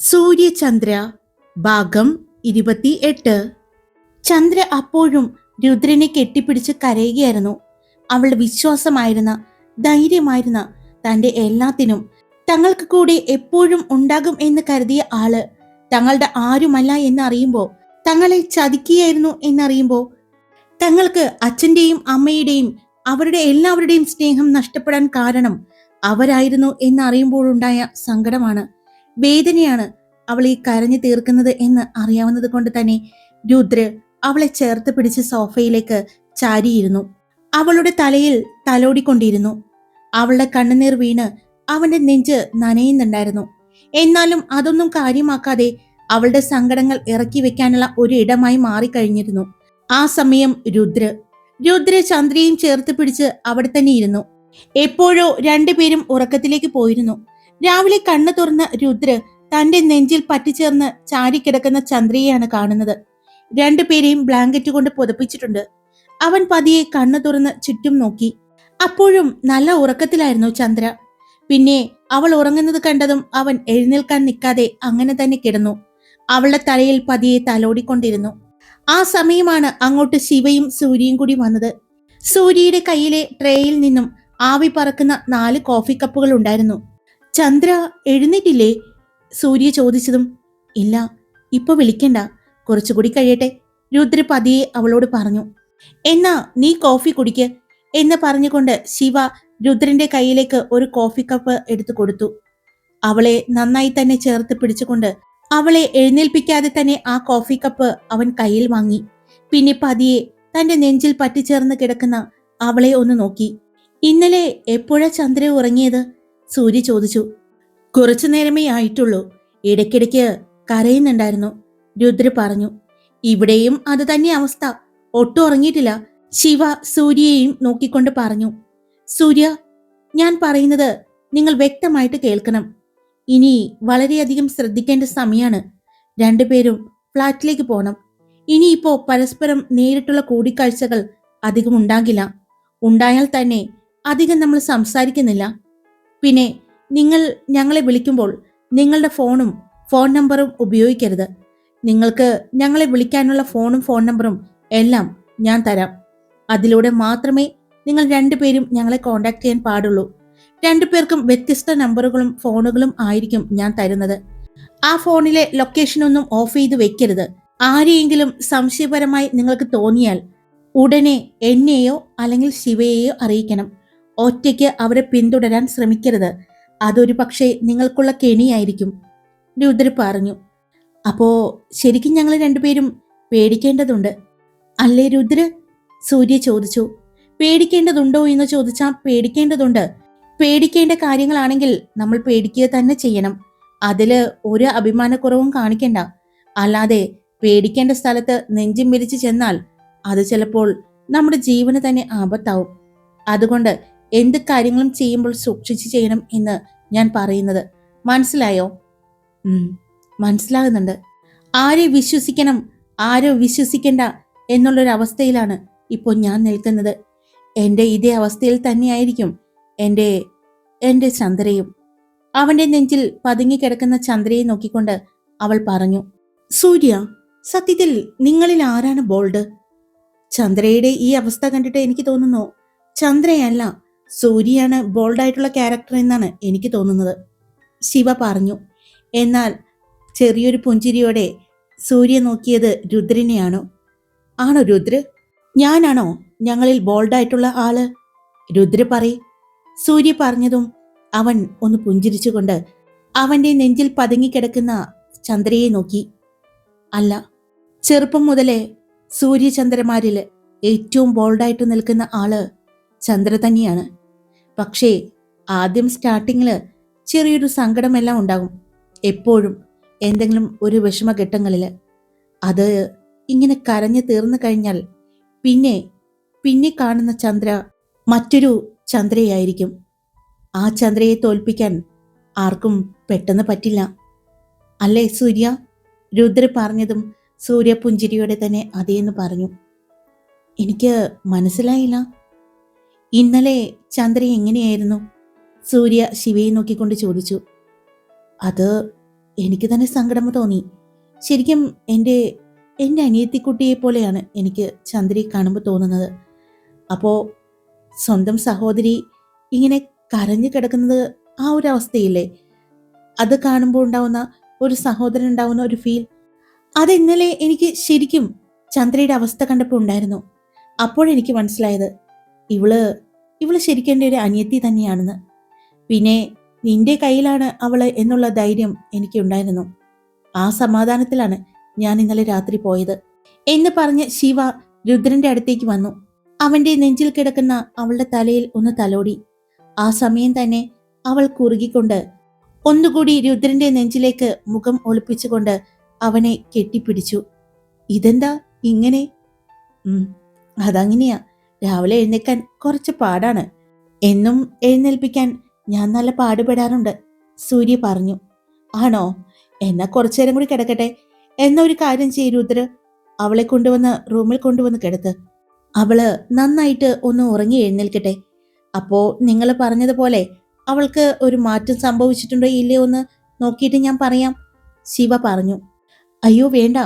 സൂര്യചന്ദ്ര ഭാഗം ഇരുപത്തി എട്ട് ചന്ദ്ര അപ്പോഴും രുദ്രനെ കെട്ടിപ്പിടിച്ച് കരയുകയായിരുന്നു. അവളുടെ വിശ്വാസമായിരുന്ന ധൈര്യമായിരുന്ന തന്റെ എല്ലാത്തിനും തങ്ങൾക്ക് കൂടെ എപ്പോഴും ഉണ്ടാകും എന്ന് കരുതിയ ആൾ തങ്ങളുടെ ആരുമല്ല എന്നറിയുമ്പോൾ തങ്ങളെ ചതിക്കുകയായിരുന്നു എന്നറിയുമ്പോൾ തങ്ങൾക്ക് അച്ഛന്റെയും അമ്മയുടെയും അവരുടെ എല്ലാവരുടെയും സ്നേഹം നഷ്ടപ്പെടാൻ കാരണം അവരായിരുന്നു എന്നറിയുമ്പോഴുണ്ടായ സങ്കടമാണ്. വേദനയാണ് അവൾ ഈ കരഞ്ഞു തീർക്കുന്നത് എന്ന് അറിയാവുന്നത് കൊണ്ട് തന്നെ രുദ്ര അവളെ ചേർത്ത് പിടിച്ച് സോഫയിലേക്ക് ചാരിയിരുന്നു. അവളുടെ തലയിൽ തലോടിക്കൊണ്ടിരുന്നു. അവളുടെ കണ്ണുനീർ വീണ് അവന്റെ നെഞ്ച് നനയുന്നുണ്ടായിരുന്നു. എന്നാലും അതൊന്നും കാര്യമാക്കാതെ അവളുടെ സങ്കടങ്ങൾ ഇറക്കി വെക്കാനുള്ള ഒരു ഇടമായി മാറിക്കഴിഞ്ഞിരുന്നു. ആ സമയം രുദ്ര രുദ്ര ചന്ദ്രയും ചേർത്ത് പിടിച്ച് അവിടെ തന്നെ ഇരുന്നു. എപ്പോഴോ രണ്ടുപേരും ഉറക്കത്തിലേക്ക് പോയിരുന്നു. രാവിലെ കണ്ണു തുറന്ന രുദ്ര തന്റെ നെഞ്ചിൽ പറ്റിച്ചേർന്ന് ചാരിക്കിടക്കുന്ന ചന്ദ്രയെയാണ് കാണുന്നത്. രണ്ടുപേരെയും ബ്ലാങ്കറ്റ് കൊണ്ട് പുതപ്പിച്ചിട്ടുണ്ട്. അവൻ പതിയെ കണ്ണു തുറന്ന് ചുറ്റും നോക്കി. അപ്പോഴും നല്ല ഉറക്കത്തിലായിരുന്നു ചന്ദ്ര. പിന്നെ അവൾ ഉറങ്ങുന്നത് കണ്ടതും അവൻ എഴുന്നേൽക്കാൻ നിൽക്കാതെ അങ്ങനെ തന്നെ കിടന്നു. അവളുടെ തലയിൽ പതിയെ തലോടിക്കൊണ്ടിരുന്നു. ആ സമയമാണ് അങ്ങോട്ട് ശിവയും സൂര്യയും കൂടി വന്നത്. സൂര്യയുടെ കയ്യിലെ ട്രേയിൽ നിന്നും ആവി പറക്കുന്ന നാല് കോഫി കപ്പുകൾ ഉണ്ടായിരുന്നു. ചന്ദ്ര എഴുന്നേറ്റില്ലേ? സൂര്യ ചോദിച്ചതും ഇല്ല ഇപ്പൊ വിളിക്കണ്ട. കുറച്ചുകൂടി കഴിയട്ടെ രുദ്ര പതിയെ അവളോട് പറഞ്ഞു. എന്നാ നീ കോഫി കുടിക്ക് എന്ന് പറഞ്ഞുകൊണ്ട് ശിവ രുദ്രന്റെ കയ്യിലേക്ക് ഒരു കോഫി കപ്പ് എടുത്തു കൊടുത്തു. അവളെ നന്നായി തന്നെ ചേർത്ത് പിടിച്ചുകൊണ്ട് അവളെ എഴുന്നേൽപ്പിക്കാതെ തന്നെ ആ കോഫി കപ്പ് അവൻ കയ്യിൽ വാങ്ങി. പിന്നെ പതിയെ തന്റെ നെഞ്ചിൽ പറ്റിച്ചേർന്ന് കിടക്കുന്ന അവളെ ഒന്ന് നോക്കി. ഇന്നലെ എപ്പോഴാ ചന്ദ്ര ഉറങ്ങിയത്? സൂര്യ ചോദിച്ചു. കുറച്ചു നേരമേ ആയിട്ടുള്ളൂ. ഇടയ്ക്കിടയ്ക്ക് കരയുന്നുണ്ടായിരുന്നു. രുദ്ര പറഞ്ഞു ഇവിടെയും അത് തന്നെ അവസ്ഥ. ഒട്ടും ഉറങ്ങിയിട്ടില്ല. ശിവ സൂര്യയെയും നോക്കിക്കൊണ്ട് പറഞ്ഞു സൂര്യ ഞാൻ പറയുന്നത് നിങ്ങൾ വ്യക്തമായിട്ട് കേൾക്കണം. ഇനി വളരെയധികം ശ്രദ്ധിക്കേണ്ട സമയമാണ് രണ്ടുപേരും ഫ്ലാറ്റിലേക്ക് പോകണം ഇനിയിപ്പോ പരസ്പരം നേരിട്ടുള്ള കൂടിക്കാഴ്ചകൾ അധികം ഉണ്ടാകില്ല. ഉണ്ടായാൽ തന്നെ അധികം നമ്മൾ സംസാരിക്കുന്നില്ല. പിന്നെ നിങ്ങൾ ഞങ്ങളെ വിളിക്കുമ്പോൾ നിങ്ങളുടെ ഫോണും ഫോൺ നമ്പറും ഉപയോഗിക്കരുത്. നിങ്ങൾക്ക് ഞങ്ങളെ വിളിക്കാനുള്ള ഫോണും ഫോൺ നമ്പറും എല്ലാം ഞാൻ തരാം. അതിലൂടെ മാത്രമേ നിങ്ങൾ രണ്ടുപേരും ഞങ്ങളെ കോണ്ടാക്ട് ചെയ്യാൻ പാടുള്ളൂ. രണ്ടുപേർക്കും വ്യത്യസ്ത നമ്പറുകളും ഫോണുകളും ആയിരിക്കും ഞാൻ തരുന്നത്. ആ ഫോണിലെ ലൊക്കേഷൻ ഒന്നും ഓഫ് ചെയ്ത് വെക്കരുത്. ആരെയെങ്കിലും സംശയപരമായി നിങ്ങൾക്ക് തോന്നിയാൽ ഉടനെ എന്നെയോ അല്ലെങ്കിൽ ശിവയെയോ അറിയിക്കണം. ഒറ്റയ്ക്ക് അവരെ പിന്തുടരാൻ ശ്രമിക്കരുത്. അതൊരു പക്ഷേ നിങ്ങൾക്കുള്ള കെണിയായിരിക്കും. രുദ്ര പറഞ്ഞു. അപ്പോ ശരിക്കും ഞങ്ങൾ രണ്ടുപേരും പേടിക്കേണ്ടതുണ്ട്? അല്ലേ രുദ്ര? സൂര്യ ചോദിച്ചു. പേടിക്കേണ്ടതുണ്ടോ എന്ന് ചോദിച്ചാൽ പേടിക്കേണ്ടതുണ്ട്. പേടിക്കേണ്ട കാര്യങ്ങളാണെങ്കിൽ നമ്മൾ പേടിക്കുക തന്നെ ചെയ്യണം. അതിൽ ഒരു അഭിമാനക്കുറവും കാണിക്കണ്ട. അല്ലാതെ പേടിക്കേണ്ട സ്ഥലത്ത് നെഞ്ചും വിരിച്ച് ചെന്നാൽ അത് ചിലപ്പോൾ നമ്മുടെ ജീവന് തന്നെ ആപത്താവും. അതുകൊണ്ട് എന്ത് കാര്യങ്ങളും ചെയ്യുമ്പോൾ സൂക്ഷിച്ച് ചെയ്യണം എന്ന് ഞാൻ പറയുന്നത്. മനസ്സിലായോ? മനസ്സിലാകുന്നുണ്ട്. ആരെ വിശ്വസിക്കണം ആരോ വിശ്വസിക്കണ്ട എന്നുള്ളൊരവസ്ഥയിലാണ് ഇപ്പോൾ ഞാൻ നിൽക്കുന്നത്. എന്റെ ഇതേ അവസ്ഥയിൽ തന്നെയായിരിക്കും എന്റെ എന്റെ ചന്ദ്രയും. അവന്റെ നെഞ്ചിൽ പതുങ്ങിക്കിടക്കുന്ന ചന്ദ്രയെ നോക്കിക്കൊണ്ട് അവൾ പറഞ്ഞു സൂര്യ സത്യത്തിൽ നിങ്ങളിൽ ആരാണ് ബോൾഡ്? ചന്ദ്രയുടെ ഈ അവസ്ഥ കണ്ടിട്ട് എനിക്ക് തോന്നുന്നു ചന്ദ്രയല്ല സൂര്യയാണ് ബോൾഡായിട്ടുള്ള ക്യാരക്ടർ എന്നാണ് എനിക്ക് തോന്നുന്നത്. ശിവ പറഞ്ഞു എന്നാൽ ചെറിയൊരു പുഞ്ചിരിയോടെ സൂര്യ നോക്കിയത് രുദ്രനെയാണോ? ആണോ രുദ്ര? ഞാനാണോ ഞങ്ങളിൽ ബോൾഡായിട്ടുള്ള ആൾ? രുദ്ര പറയ്. സൂര്യ പറഞ്ഞതും അവൻ ഒന്ന് പുഞ്ചിരിച്ചുകൊണ്ട് അവന്റെ നെഞ്ചിൽ പതുങ്ങിക്കിടക്കുന്ന ചന്ദ്രയെ നോക്കി. അല്ല ചെറുപ്പം മുതലേ സൂര്യചന്ദ്രമാരിൽ ഏറ്റവും ബോൾഡായിട്ട് നിൽക്കുന്ന ആൾ ചന്ദ്ര തന്നെയാണ് പക്ഷേ ആദ്യം സ്റ്റാർട്ടിങ്ങിൽ ചെറിയൊരു സങ്കടമെല്ലാം ഉണ്ടാകും. എപ്പോഴും എന്തെങ്കിലും ഒരു വിഷമഘട്ടങ്ങളിൽ അത് ഇങ്ങനെ കരഞ്ഞു തീർന്നു കഴിഞ്ഞാൽ പിന്നെ പിന്നെ കാണുന്ന ചന്ദ്ര മറ്റൊരു ചന്ദ്രയായിരിക്കും. ആ ചന്ദ്രയെ തോൽപ്പിക്കാൻ ആർക്കും പെട്ടെന്ന് പറ്റില്ല. അല്ലേ സൂര്യ? രുദ്ര പറഞ്ഞതും സൂര്യ പുഞ്ചിരിയോടെ തന്നെ അതേന്ന് പറഞ്ഞു. എനിക്ക് മനസ്സിലായില്ല. ഇന്നലെ ചന്ദ്ര എങ്ങനെയായിരുന്നു? സൂര്യ ശിവയെ നോക്കിക്കൊണ്ട് ചോദിച്ചു. അത് എനിക്ക് തന്നെ സങ്കടം തോന്നി. ശരിക്കും എന്റെ എന്റെ അനിയത്തിക്കുട്ടിയെ പോലെയാണ് എനിക്ക് ചന്ദ്രയെ കാണുമ്പോൾ തോന്നുന്നത്. അപ്പോൾ സ്വന്തം സഹോദരി ഇങ്ങനെ കരഞ്ഞു കിടക്കുന്നത് ആ ഒരു അവസ്ഥയില്ലേ? അത് കാണുമ്പോൾ ഉണ്ടാവുന്ന ഒരു സഹോദരൻ ഉണ്ടാവുന്ന ഒരു ഫീൽ അത് ഇന്നലെ എനിക്ക് ശരിക്കും ചന്ദ്രയുടെ അവസ്ഥ കണ്ടപ്പോൾ ഉണ്ടായിരുന്നു. അപ്പോഴെനിക്ക് മനസ്സിലായത് ഇവൾ ഇവൾ ശരിക്കും എന്റെ ഒരു അനിയത്തി തന്നെയാണെന്ന്. പിന്നെ നിന്റെ കയ്യിലാണ് അവൾ എന്നുള്ള ധൈര്യം എനിക്ക് ഉണ്ടായിരുന്നു ആ സമാധാനത്തിലാണ് ഞാൻ ഇന്നലെ രാത്രി പോയത്. എന്ന് പറഞ്ഞ് ശിവ രുദ്രന്റെ അടുത്തേക്ക് വന്നു. അവന്റെ നെഞ്ചിൽ കിടക്കുന്ന അവളുടെ തലയിൽ ഒന്ന് തലോടി. ആ സമയം തന്നെ അവൾ കുറുകിക്കൊണ്ട് ഒന്നുകൂടി രുദ്രന്റെ നെഞ്ചിലേക്ക് മുഖം ഒളിപ്പിച്ചുകൊണ്ട് അവനെ കെട്ടിപ്പിടിച്ചു. ഇതെന്താ ഇങ്ങനെ? അതങ്ങനെയാ. രാവിലെ എഴുന്നേക്കാൻ കുറച്ച് പാടാണ്. എന്നും എഴുന്നേൽപ്പിക്കാൻ ഞാൻ നല്ല പാടുപെടാറുണ്ട് സൂര്യ പറഞ്ഞു. ആണോ? എന്നാ കുറച്ചു നേരം കൂടി കിടക്കട്ടെ. എന്നൊരു കാര്യം ചെയ്യൂ രുദ്ര. അവളെ കൊണ്ടുവന്ന് റൂമിൽ കൊണ്ടുവന്ന് കിടത്ത് അവൾ നന്നായിട്ട് ഒന്ന് ഉറങ്ങി എഴുന്നേൽക്കട്ടെ. അപ്പോ നിങ്ങൾ പറഞ്ഞതുപോലെ അവൾക്ക് ഒരു മാറ്റം സംഭവിച്ചിട്ടുണ്ടോ ഇല്ലയോ എന്ന് നോക്കിയിട്ട് ഞാൻ പറയാം ശിവ പറഞ്ഞു. അയ്യോ വേണ്ട.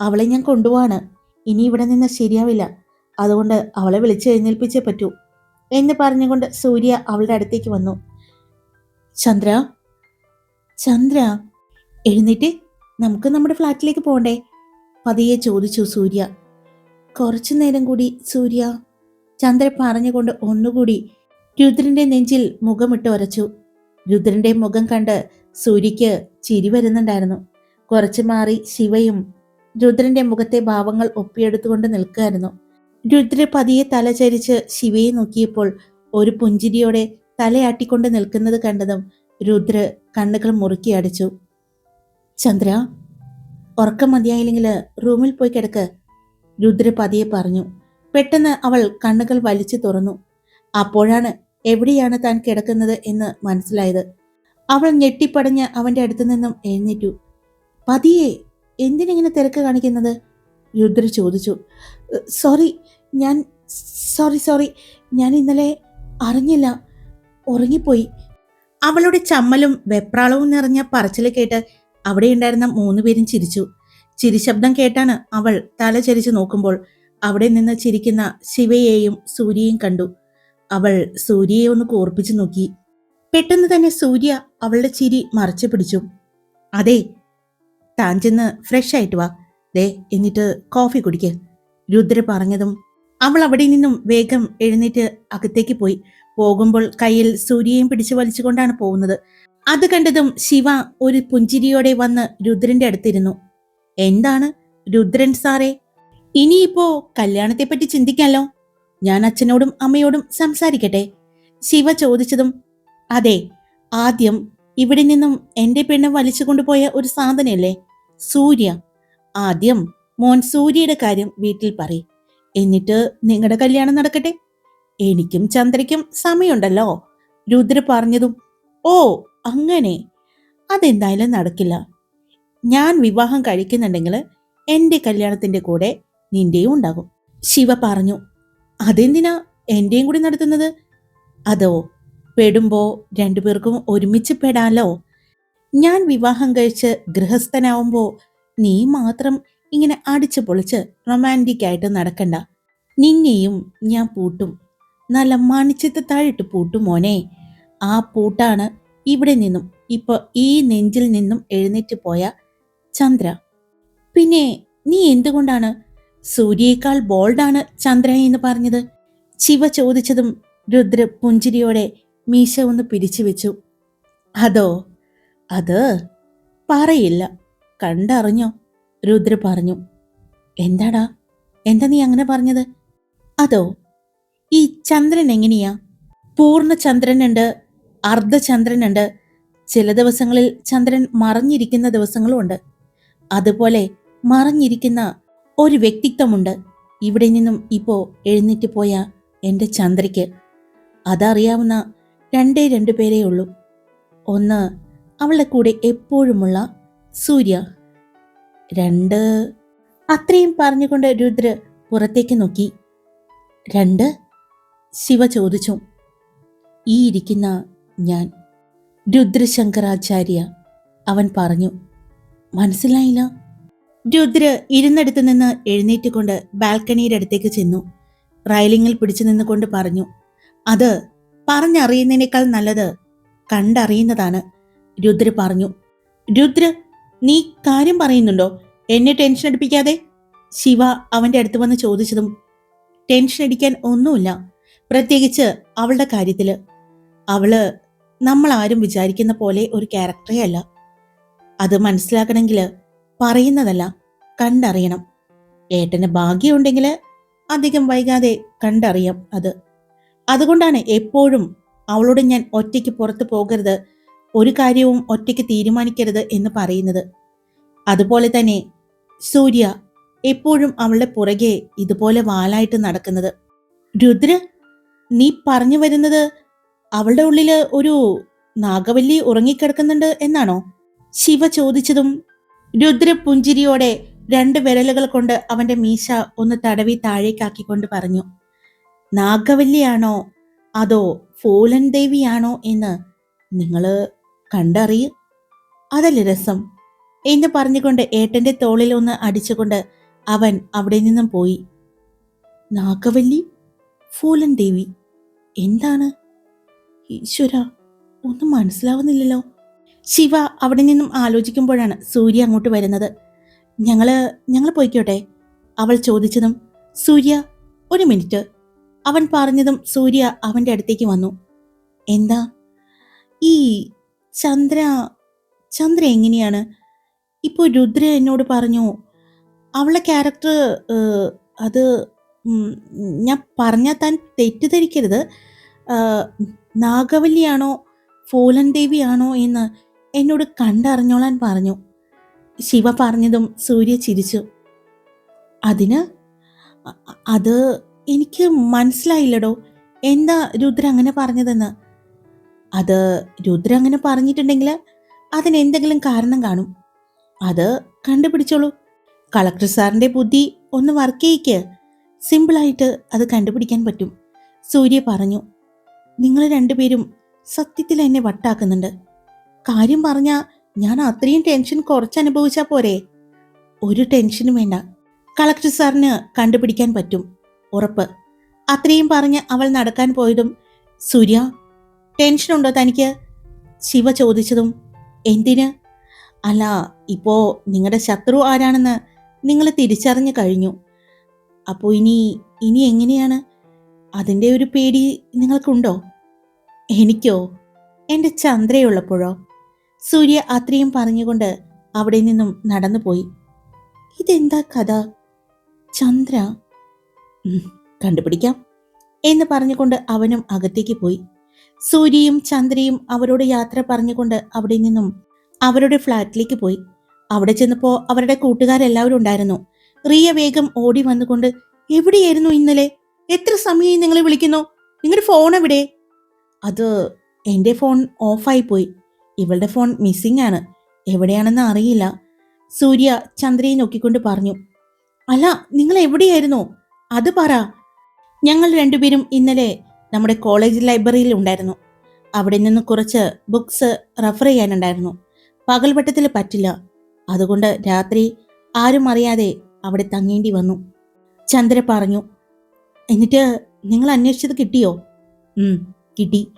അവളെ ഞാൻ കൊണ്ടുപോവാണ്. ഇനി ഇവിടെ നിന്ന് ശരിയാവില്ല. അതുകൊണ്ട് അവളെ വിളിച്ച് എഴുന്നേൽപ്പിച്ചേ പറ്റൂ എന്ന് പറഞ്ഞുകൊണ്ട് സൂര്യ അവളുടെ അടുത്തേക്ക് വന്നു. ചന്ദ്ര ചന്ദ്ര എഴുന്നേറ്റ്. നമുക്ക് നമ്മുടെ ഫ്ലാറ്റിലേക്ക് പോകണ്ടേ? പതിയെ ചോദിച്ചു സൂര്യ. കുറച്ചു നേരം കൂടി സൂര്യ. ചന്ദ്ര പറഞ്ഞുകൊണ്ട് ഒന്നുകൂടി രുദ്രന്റെ നെഞ്ചിൽ മുഖമിട്ട് ഉരച്ചു. രുദ്രന്റെ മുഖം കണ്ട് സൂര്യക്ക് ചിരി വരുന്നുണ്ടായിരുന്നു. കുറച്ചു മാറി ശിവയും രുദ്രന്റെ മുഖത്തെ ഭാവങ്ങൾ ഒപ്പിയെടുത്തുകൊണ്ട് നിൽക്കുകയായിരുന്നു. രുദ്ര പതിയെ തലചരിച്ച് ശിവയെ നോക്കിയപ്പോൾ ഒരു പുഞ്ചിരിയോടെ തലയാട്ടിക്കൊണ്ട് നിൽക്കുന്നത് കണ്ടതും രുദ്ര കണ്ണുകൾ മുറുക്കി അടിച്ചു. ചന്ദ്ര ഉറക്കം മതിയായില്ലെങ്കിൽ റൂമിൽ പോയി കിടക്ക് രുദ്ര പതിയെ പറഞ്ഞു. പെട്ടെന്ന് അവൾ കണ്ണുകൾ വലിച്ചു തുറന്നു. അപ്പോഴാണ് എവിടെയാണ് താൻ കിടക്കുന്നത് എന്ന് മനസ്സിലായത്. അവൾ ഞെട്ടിപ്പടഞ്ഞ് അവന്റെ അടുത്തു നിന്നും എഴുന്നേറ്റു. പതിയെ എന്തിനിങ്ങനെ തിരക്ക് കാണിക്കുന്നത്? രുദ്ര ചോദിച്ചു. സോറി ഞാൻ സോറി സോറി ഞാൻ ഇന്നലെ അറിഞ്ഞില്ല. ഉറങ്ങിപ്പോയി. അവളുടെ ചമ്മലും വെപ്രാളവും നിറഞ്ഞ പറച്ചിൽ കേട്ട് അവിടെ ഉണ്ടായിരുന്ന മൂന്നുപേരും ചിരിച്ചു. ചിരിശബ്ദം കേട്ടാണ് അവൾ തല ചരിച്ചു നോക്കുമ്പോൾ അവിടെ നിന്ന് ചിരിക്കുന്ന ശിവയെയും സൂര്യയും കണ്ടു. അവൾ സൂര്യയെ ഒന്ന് കോർപ്പിച്ചു നോക്കി. പെട്ടെന്ന് തന്നെ സൂര്യ അവളുടെ ചിരി മറച്ചു പിടിച്ചു. അതെ താൻ ചെന്ന് ഫ്രഷ് ആയിട്ട് വാ. ദേ എന്നിട്ട് കോഫി കുടിക്ക് രുദ്ര പറഞ്ഞതും അവൾ അവിടെ നിന്നും വേഗം എഴുന്നേറ്റ് അകത്തേക്ക് പോയി. പോകുമ്പോൾ കയ്യിൽ സൂര്യയും പിടിച്ചു വലിച്ചുകൊണ്ടാണ് പോകുന്നത്. അത് കണ്ടതും ശിവ ഒരു പുഞ്ചിരിയോടെ വന്ന് രുദ്രന്റെ അടുത്തിരുന്നു. എന്താണ് രുദ്രൻ സാറേ? ഇനിയിപ്പോ കല്യാണത്തെപ്പറ്റി ചിന്തിക്കാലോ? ഞാൻ അച്ഛനോടും അമ്മയോടും സംസാരിക്കട്ടെ? ശിവ ചോദിച്ചതും അതെ ആദ്യം ഇവിടെ നിന്നും എന്റെ പെണ്ണ് വലിച്ചു കൊണ്ടുപോയ ഒരു സാധനയല്ലേ? സൂര്യ. ആദ്യം മോൻ സൂര്യയുടെ കാര്യം വീട്ടിൽ പറയും. എന്നിട്ട് നിങ്ങളുടെ കല്യാണം നടക്കട്ടെ. എനിക്കും ചന്ദ്രയ്ക്കും സമയമുണ്ടല്ലോ. രുദ്ര പറഞ്ഞതും ഓ അങ്ങനെ. അതെന്തായാലും നടക്കില്ല. ഞാൻ വിവാഹം കഴിക്കുന്നുണ്ടെങ്കിൽ എന്റെ കല്യാണത്തിന്റെ കൂടെ നിന്റെയും ഉണ്ടാകും. ശിവ പറഞ്ഞു അതെന്തിനാ എന്റെയും കൂടി നടത്തുന്നത്? അതോ പെടുമ്പോ രണ്ടുപേർക്കും ഒരുമിച്ച് പെടാലോ? ഞാൻ വിവാഹം കഴിച്ച് ഗൃഹസ്ഥനാവുമ്പോൾ നീ മാത്രം ഇങ്ങനെ അടിച്ചു പൊളിച്ച് റൊമാന്റിക് ആയിട്ട് നടക്കണ്ട. നിന്നെയും ഞാൻ പൂട്ടും. നല്ല മണിച്ചത്ത് താഴിട്ട് പൂട്ടും മോനെ. ആ പൂട്ടാണ് ഇവിടെ നിന്നും ഇപ്പോൾ ഈ നെഞ്ചിൽ നിന്നും എഴുന്നേറ്റ് പോയ ചന്ദ്ര. പിന്നെ നീ എന്തുകൊണ്ടാണ് സൂര്യയേക്കാൾ ബോൾഡാണ് ചന്ദ്ര എന്ന് പറഞ്ഞത്? ശിവ ചോദിച്ചതും രുദ്ര പുഞ്ചിരിയോടെ മീശ ഒന്ന് പിരിച്ചു വെച്ചു. അതോ? അത് പറയില്ല. കണ്ടറിഞ്ഞോ? രുദ്ര പറഞ്ഞു എന്താടാ? എന്താ നീ അങ്ങനെ പറഞ്ഞത്? അതോ ഈ ചന്ദ്രൻ എങ്ങനെയാ? പൂർണ ചന്ദ്രനുണ്ട് അർദ്ധചന്ദ്രനുണ്ട് ചില ദിവസങ്ങളിൽ ചന്ദ്രൻ മറഞ്ഞിരിക്കുന്ന ദിവസങ്ങളുമുണ്ട് അതുപോലെ മറഞ്ഞിരിക്കുന്ന ഒരു വ്യക്തിത്വമുണ്ട്. ഇവിടെ നിന്നും ഇപ്പോ എഴുന്നേറ്റ് പോയ എന്റെ ചന്ദ്രയ്ക്ക്. അതറിയാവുന്ന രണ്ടേ രണ്ടു പേരേ ഉള്ളൂ. ഒന്ന് അവളുടെ കൂടെ എപ്പോഴുമുള്ള സൂര്യ. രണ്ട്. അത്രയും പറഞ്ഞുകൊണ്ട് രുദ്ര പുറത്തേക്ക് നോക്കി. രണ്ട്. ശിവ ചോദിച്ചു ഈ ഇരിക്കുന്ന ഞാൻ. രുദ്രശങ്കരാചാര്യ അവൻ പറഞ്ഞു മനസ്സിലായില്ല. രുദ്ര ഇരുന്നടുത്ത് നിന്ന് എഴുന്നേറ്റുകൊണ്ട് ബാൽക്കണിയുടെ അടുത്തേക്ക് ചെന്നു. റൈലിങ്ങിൽ പിടിച്ചു നിന്നുകൊണ്ട് പറഞ്ഞു അത് പറഞ്ഞറിയുന്നതിനേക്കാൾ നല്ലത് കണ്ടറിയുന്നതാണ്. രുദ്ര പറഞ്ഞു രുദ്ര നീ കാര്യം പറയുന്നുണ്ടോ? എന്നെ ടെൻഷൻ അടിപ്പിക്കാതെ? ശിവ അവന്റെ അടുത്ത് വന്ന് ചോദിച്ചതും ടെൻഷൻ അടിക്കാൻ ഒന്നുമില്ല. പ്രത്യേകിച്ച് അവളുടെ കാര്യത്തിൽ അവൾ നമ്മൾ ആരും വിചാരിക്കുന്ന പോലെ ഒരു ക്യാരക്ടറേ അല്ല. അത് മനസ്സിലാക്കണമെങ്കിൽ പറയുന്നതല്ല കണ്ടറിയണം. ഏട്ടന് ഭാഗ്യമുണ്ടെങ്കിൽ അധികം വൈകാതെ കണ്ടറിയാം അത്. അതുകൊണ്ടാണ് എപ്പോഴും അവളോട് ഞാൻ ഒറ്റയ്ക്ക് പുറത്തു പോകരുത് ഒരു കാര്യവും ഒറ്റയ്ക്ക് തീരുമാനിക്കരുത് എന്ന് പറയുന്നത്. അതുപോലെ തന്നെ സൂര്യ എപ്പോഴും അവളുടെ പുറകെ ഇതുപോലെ വാലായിട്ട് നടക്കുന്നത്. രുദ്ര നീ പറഞ്ഞു വരുന്നത് അവളുടെ ഉള്ളിൽ ഒരു നാഗവല്ലി ഉറങ്ങിക്കിടക്കുന്നുണ്ട് എന്നാണോ? ശിവ ചോദിച്ചതും രുദ്ര പുഞ്ചിരിയോടെ രണ്ട് വിരലുകൾ കൊണ്ട് അവന്റെ മീശ ഒന്ന് തടവി താഴേക്കാക്കിക്കൊണ്ട് പറഞ്ഞു നാഗവല്ലിയാണോ? അതോ ഫോലൻ ദേവിയാണോ? എന്ന് നിങ്ങൾ കണ്ടറിയ്. അതല്ലേ രസം? എന്ന് പറഞ്ഞുകൊണ്ട് ഏട്ടന്റെ തോളിൽ ഒന്ന് അടിച്ചുകൊണ്ട് അവൻ അവിടെ നിന്നും പോയി. നാഗവല്ലി ഫൂലൻ ദേവി എന്താണ്? ഈശ്വര ഒന്നും മനസ്സിലാവുന്നില്ലല്ലോ. ശിവ അവിടെ നിന്നും ആലോചിക്കുമ്പോഴാണ് സൂര്യ അങ്ങോട്ട് വരുന്നത്. ഞങ്ങൾ ഞങ്ങൾ പോയിക്കോട്ടെ? അവൾ ചോദിച്ചതും സൂര്യ ഒരു മിനിറ്റ്. അവൻ പറഞ്ഞതും സൂര്യ അവന്റെ അടുത്തേക്ക് വന്നു. എന്താ? ഈ ചന്ദ്ര ചന്ദ്ര എങ്ങനെയാണ്? ഇപ്പോൾ രുദ്ര എന്നോട് പറഞ്ഞു അവളെ ക്യാരക്ടർ അത് ഞാൻ പറഞ്ഞാൽ താൻ തെറ്റിദ്ധരിക്കരുത്. നാഗവല്ലിയാണോ ഫോലൻ ദേവിയാണോ എന്ന് എന്നോട് കണ്ടറിഞ്ഞോളാൻ പറഞ്ഞു. ശിവ പറഞ്ഞതും സൂര്യ ചിരിച്ചു. അതിന് അത് എനിക്ക് മനസ്സിലായില്ലടോ എന്താ രുദ്ര അങ്ങനെ പറഞ്ഞതെന്ന്? അത് രുദ്ര അങ്ങനെ പറഞ്ഞിട്ടുണ്ടെങ്കിൽ അതിനെന്തെങ്കിലും കാരണം കാണും. അത് കണ്ടുപിടിച്ചോളൂ. കളക്ടർ സാറിന്റെ ബുദ്ധി ഒന്ന് വർക്ക് ചെയ്യിക്ക് സിമ്പിളായിട്ട് അത് കണ്ടുപിടിക്കാൻ പറ്റും. സൂര്യ പറഞ്ഞു നിങ്ങൾ രണ്ടുപേരും സത്യത്തിൽ എന്നെ വട്ടാക്കുന്നുണ്ട്. കാര്യം പറഞ്ഞാൽ ഞാൻ അത്രയും ടെൻഷൻ കുറച്ച് അനുഭവിച്ചാ പോരെ. ഒരു ടെൻഷനും വേണ്ട. കളക്ടർ സാറിന് കണ്ടുപിടിക്കാൻ പറ്റും. ഉറപ്പ്. അത്രയും പറഞ്ഞ് അവൾ നടക്കാൻ പോയതും സൂര്യ ടെൻഷനുണ്ടോ തനിക്ക്? ശിവ ചോദിച്ചതും എന്തിന്? അല്ല ഇപ്പോ നിങ്ങളുടെ ശത്രു ആരാണെന്ന് നിങ്ങൾ തിരിച്ചറിഞ്ഞു കഴിഞ്ഞു. അപ്പോൾ ഇനി ഇനി എങ്ങനെയാണ്? അതിന്റെ ഒരു പേടി നിങ്ങൾക്കുണ്ടോ? എനിക്കോ? എന്റെ ചന്ദ്രയുള്ളപ്പോഴോ? സൂര്യ അത്രയും പറഞ്ഞുകൊണ്ട് അവിടെ നിന്നും നടന്നുപോയി. ഇതെന്താ കഥ? ചന്ദ്ര. കണ്ടുപിടിക്കാം എന്ന് പറഞ്ഞുകൊണ്ട് അവനും അകത്തേക്ക് പോയി. സൂര്യയും ചന്ദ്രയും അവരോട് യാത്ര പറഞ്ഞുകൊണ്ട് അവിടെ നിന്നും അവരുടെ ഫ്ലാറ്റിലേക്ക് പോയി. അവിടെ ചെന്നപ്പോൾ അവരുടെ കൂട്ടുകാരെല്ലാവരും ഉണ്ടായിരുന്നു. റിയ വേഗം ഓടി വന്നുകൊണ്ട് എവിടെയായിരുന്നു ഇന്നലെ? എത്ര സമയം നിങ്ങളെ വിളിക്കുന്നു? നിങ്ങളുടെ ഫോൺ എവിടെ? അത് എന്റെ ഫോൺ ഓഫായി പോയി. ഇവളുടെ ഫോൺ മിസ്സിംഗ് ആണ്. എവിടെയാണെന്ന് അറിയില്ല. സൂര്യ ചന്ദ്രയെ നോക്കിക്കൊണ്ട് പറഞ്ഞു അല്ല നിങ്ങൾ എവിടെയായിരുന്നു അത് പറ. ഞങ്ങൾ രണ്ടുപേരും ഇന്നലെ നമ്മുടെ കോളേജ് ലൈബ്രറിയിൽ ഉണ്ടായിരുന്നു. അവിടെ നിന്ന് കുറച്ച് ബുക്സ് റെഫർ ചെയ്യാനുണ്ടായിരുന്നു. പകൽവട്ടത്തിൽ പറ്റില്ല. അതുകൊണ്ട് രാത്രി ആരും അറിയാതെ അവിടെ തങ്ങേണ്ടി വന്നു. ചന്ദ്ര പറഞ്ഞു എന്നിട്ട് നിങ്ങൾ അന്വേഷിച്ചത് കിട്ടിയോ? കിട്ടി.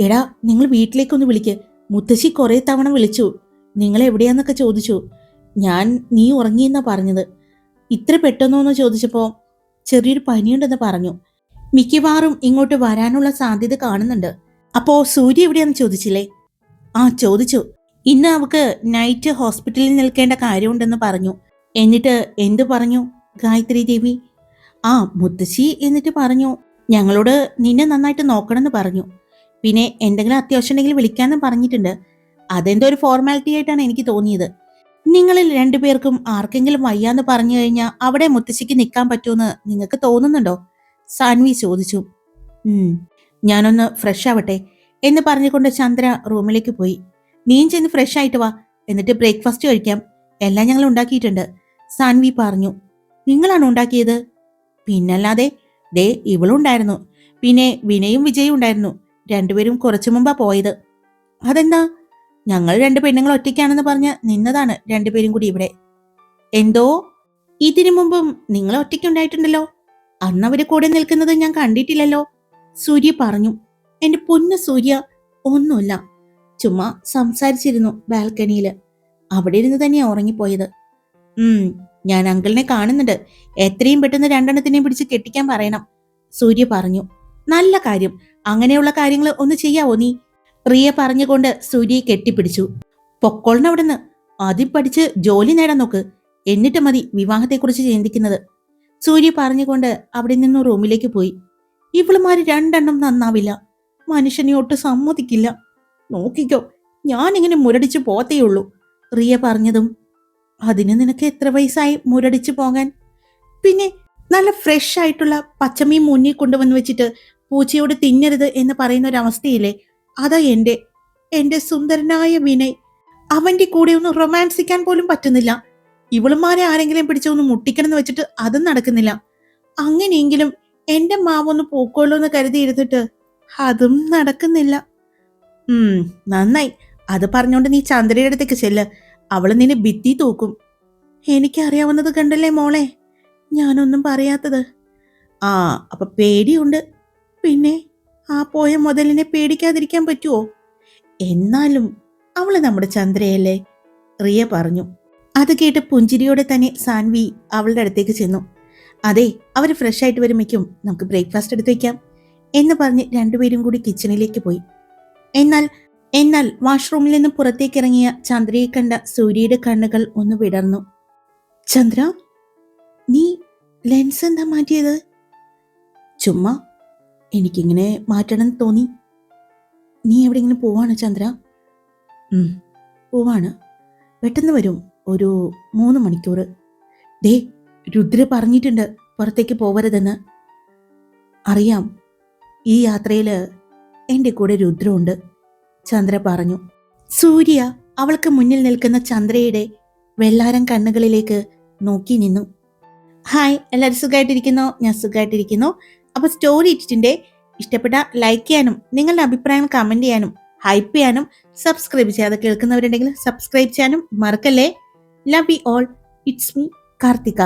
എടാ നിങ്ങൾ വീട്ടിലേക്കൊന്ന് വിളിക്ക്. മുത്തശ്ശി കുറേ തവണ വിളിച്ചു. നിങ്ങൾ എവിടെയാന്നൊക്കെ ചോദിച്ചു. ഞാൻ നീ ഉറങ്ങിയെന്നാ പറഞ്ഞത്. ഇത്ര പെട്ടെന്നോന്ന് ചോദിച്ചപ്പോൾ ചെറിയൊരു പനിയുണ്ടെന്ന് പറഞ്ഞു. മിക്കവാറും ഇങ്ങോട്ട് വരാനുള്ള സാധ്യത കാണുന്നുണ്ട്. അപ്പോ സൂര്യ എവിടെയാന്ന് ചോദിച്ചില്ലേ? ആ ചോദിച്ചു. ഇന്ന് അവക്ക് നൈറ്റ് ഹോസ്പിറ്റലിൽ നിൽക്കേണ്ട കാര്യമുണ്ടെന്ന് പറഞ്ഞു. എന്നിട്ട് എന്തു പറഞ്ഞു ഗായത്രി ദേവി? ആ മുത്തശ്ശി എന്നിട്ട് പറഞ്ഞു ഞങ്ങളോട് നിന്നെ നന്നായിട്ട് നോക്കണമെന്ന് പറഞ്ഞു. പിന്നെ എന്തെങ്കിലും അത്യാവശ്യം ഉണ്ടെങ്കിൽ വിളിക്കാമെന്ന് പറഞ്ഞിട്ടുണ്ട്. അതെന്തോ ഒരു ഫോർമാലിറ്റി ആയിട്ടാണ് എനിക്ക് തോന്നിയത്. നിങ്ങളിൽ രണ്ടുപേർക്കും ആർക്കെങ്കിലും വയ്യാന്ന് പറഞ്ഞു കഴിഞ്ഞാൽ അവിടെ മുത്തശ്ശിക്ക് നിൽക്കാൻ പറ്റുമെന്ന് നിങ്ങൾക്ക് തോന്നുന്നുണ്ടോ? സാൻവി ചോദിച്ചു. ഞാനൊന്ന് ഫ്രഷ് ആവട്ടെ എന്ന് പറഞ്ഞുകൊണ്ട് ചന്ദ്ര റൂമിലേക്ക് പോയി. നീയും ചെന്ന് ഫ്രഷ് ആയിട്ട് വാ എന്നിട്ട് ബ്രേക്ക്ഫാസ്റ്റ് കഴിക്കാം. എല്ലാം ഞങ്ങൾ ഉണ്ടാക്കിയിട്ടുണ്ട് സാൻവി പറഞ്ഞു. നിങ്ങളാണ് ഉണ്ടാക്കിയത്? പിന്നല്ലാതെ ദേ ഇവളുണ്ടായിരുന്നു പിന്നെ വിനയും വിജയും ഉണ്ടായിരുന്നു. രണ്ടുപേരും കുറച്ചു മുമ്പാ പോയത്. അതെന്താ? ഞങ്ങൾ രണ്ട് പെണ്ണുങ്ങൾ ഒറ്റയ്ക്കാണെന്ന് പറഞ്ഞ് നിന്നതാണ് രണ്ടുപേരും കൂടി ഇവിടെ. എന്തോ? ഇതിനു മുമ്പും നിങ്ങൾ ഒറ്റയ്ക്കുണ്ടായിട്ടുണ്ടല്ലോ അന്ന് അവർ കൂടെ നിൽക്കുന്നത് ഞാൻ കണ്ടിട്ടില്ലല്ലോ. സൂര്യ പറഞ്ഞു. എന്റെ പൊന്നു സൂര്യ ഒന്നുമില്ല. ചുമ്മാ സംസാരിച്ചിരുന്നു ബാൽക്കണിയിൽ. അവിടെ ഇരുന്ന് തന്നെയാ ഉറങ്ങിപ്പോയത്. ഉം ഞാൻ അങ്കിളിനെ കാണുന്നുണ്ട്. എത്രയും പെട്ടെന്ന് രണ്ടെണ്ണത്തിനെയും പിടിച്ച് കെട്ടിക്കാൻ പറയണം. സൂര്യ പറഞ്ഞു. നല്ല കാര്യം. അങ്ങനെയുള്ള കാര്യങ്ങൾ ഒന്ന് ചെയ്യാവോ നീ? റിയ പറഞ്ഞുകൊണ്ട് സൂര്യയെ കെട്ടിപ്പിടിച്ചു. പൊക്കോളിനവിടുന്ന്. ആദ്യം പഠിച്ച് ജോലി നേടാൻ നോക്ക്. എന്നിട്ട് മതി വിവാഹത്തെക്കുറിച്ച് ചിന്തിക്കുന്നത്. സൂര്യ പറഞ്ഞുകൊണ്ട് അവിടെ നിന്ന് റൂമിലേക്ക് പോയി. ഇവളുമാര് രണ്ടെണ്ണം നന്നാവില്ല. മനുഷ്യനെ സമ്മതിക്കില്ല. നോക്കിക്കോ ഞാൻ ഇങ്ങനെ മുരടിച്ചു പോത്തേയുള്ളൂ റിയ പറഞ്ഞതും അതിന് നിനക്ക് എത്ര വയസ്സായി മുരടിച്ചു പോകാൻ? പിന്നെ നല്ല ഫ്രഷ് ആയിട്ടുള്ള പച്ചമീൻ മുന്നിൽ കൊണ്ടുവന്ന് വെച്ചിട്ട് പൂച്ചയോട് തിന്നരുത് എന്ന് പറയുന്ന ഒരു അവസ്ഥയില്ലേ അതാ എന്റെ എന്റെ സുന്ദരനായ വിനയ്. അവന്റെ കൂടെ ഒന്ന് റൊമാൻസിക്കാൻ പോലും പറ്റുന്നില്ല. ഇവളുമാരെ ആരെങ്കിലും പിടിച്ചൊന്ന് മുട്ടിക്കണമെന്ന് വെച്ചിട്ട് അതും നടക്കുന്നില്ല. അങ്ങനെയെങ്കിലും എന്റെ മാവൊന്ന് പോക്കോളൂ എന്ന് കരുതി ഇരുന്നിട്ട് അതും നടക്കുന്നില്ല. ഉം നന്നായി. അത് പറഞ്ഞുകൊണ്ട് നീ ചന്ദ്രയുടെ അടുത്തേക്ക് ചെല്ല്. അവൾ നിന്നെ ഭിത്തി തൂക്കും. എനിക്കറിയാവുന്നത് കണ്ടല്ലേ മോളെ? ഞാനൊന്നും പറയാത്തത്. ആ അപ്പൊ പേടിയുണ്ട്. പിന്നെ ആ പോയ മുതലിനെ പേടിക്കാതിരിക്കാൻ പറ്റുമോ എന്നാലും അവൾ നമ്മുടെ ചന്ദ്രയല്ലേ? റിയ പറഞ്ഞു. അത് കേട്ട് പുഞ്ചിരിയോടെ തന്നെ സാൻവി അവളുടെ അടുത്തേക്ക് ചെന്നു. അതെ അവർ ഫ്രഷ് ആയിട്ട് വരുമ്പോഴേക്കും നമുക്ക് ബ്രേക്ക്ഫാസ്റ്റ് എടുത്തു വയ്ക്കാം എന്ന് പറഞ്ഞ് രണ്ടുപേരും കൂടി കിച്ചണിലേക്ക് പോയി. എന്നാൽ എന്നാൽ വാഷ്റൂമിൽ നിന്ന് പുറത്തേക്ക് ഇറങ്ങിയ ചന്ദ്രയെ കണ്ട സൂര്യയുടെ കണ്ണുകൾ ഒന്ന് വിടർന്നു. ചന്ദ്ര നീ ലെൻസ് എന്താ മാറ്റിയത്? ചുമ്മാ എനിക്കിങ്ങനെ മാറ്റണം തോന്നി. നീ എവിടെ ഇങ്ങനെ പോവാണ് ചന്ദ്ര? പോവാണ്. പെട്ടെന്ന് വരും. ഒരു മൂന്ന് മണിക്കൂർ. ദേ രുദ്ര പറഞ്ഞിട്ടുണ്ട് പുറത്തേക്ക് പോവരുതെന്ന്. അറിയാം ഈ യാത്രയിൽ എന്റെ കൂടെ രുദ്രമുണ്ട് ചന്ദ്ര പറഞ്ഞു സൂര്യ അവൾക്ക് മുന്നിൽ നിൽക്കുന്ന ചന്ദ്രയുടെ വെള്ളാരം കണ്ണുകളിലേക്ക് നോക്കി നിന്നു. ഹായ് എല്ലാവരും സുഖമായിട്ടിരിക്കുന്നോ ഞാൻ സുഖമായിട്ടിരിക്കുന്നു അപ്പോൾ സ്റ്റോറി ഇട്ടിട്ടുണ്ട്. ഇഷ്ടപ്പെട്ട ലൈക്ക് ചെയ്യാനും നിങ്ങളുടെ അഭിപ്രായം കമന്റ് ചെയ്യാനും ഹൈപ്പ് ചെയ്യാനും സബ്സ്ക്രൈബ് ചെയ്യാതെ കേൾക്കുന്നവരുണ്ടെങ്കിൽ സബ്സ്ക്രൈബ് ചെയ്യാനും മറക്കല്ലേ? love you all it's me Karthika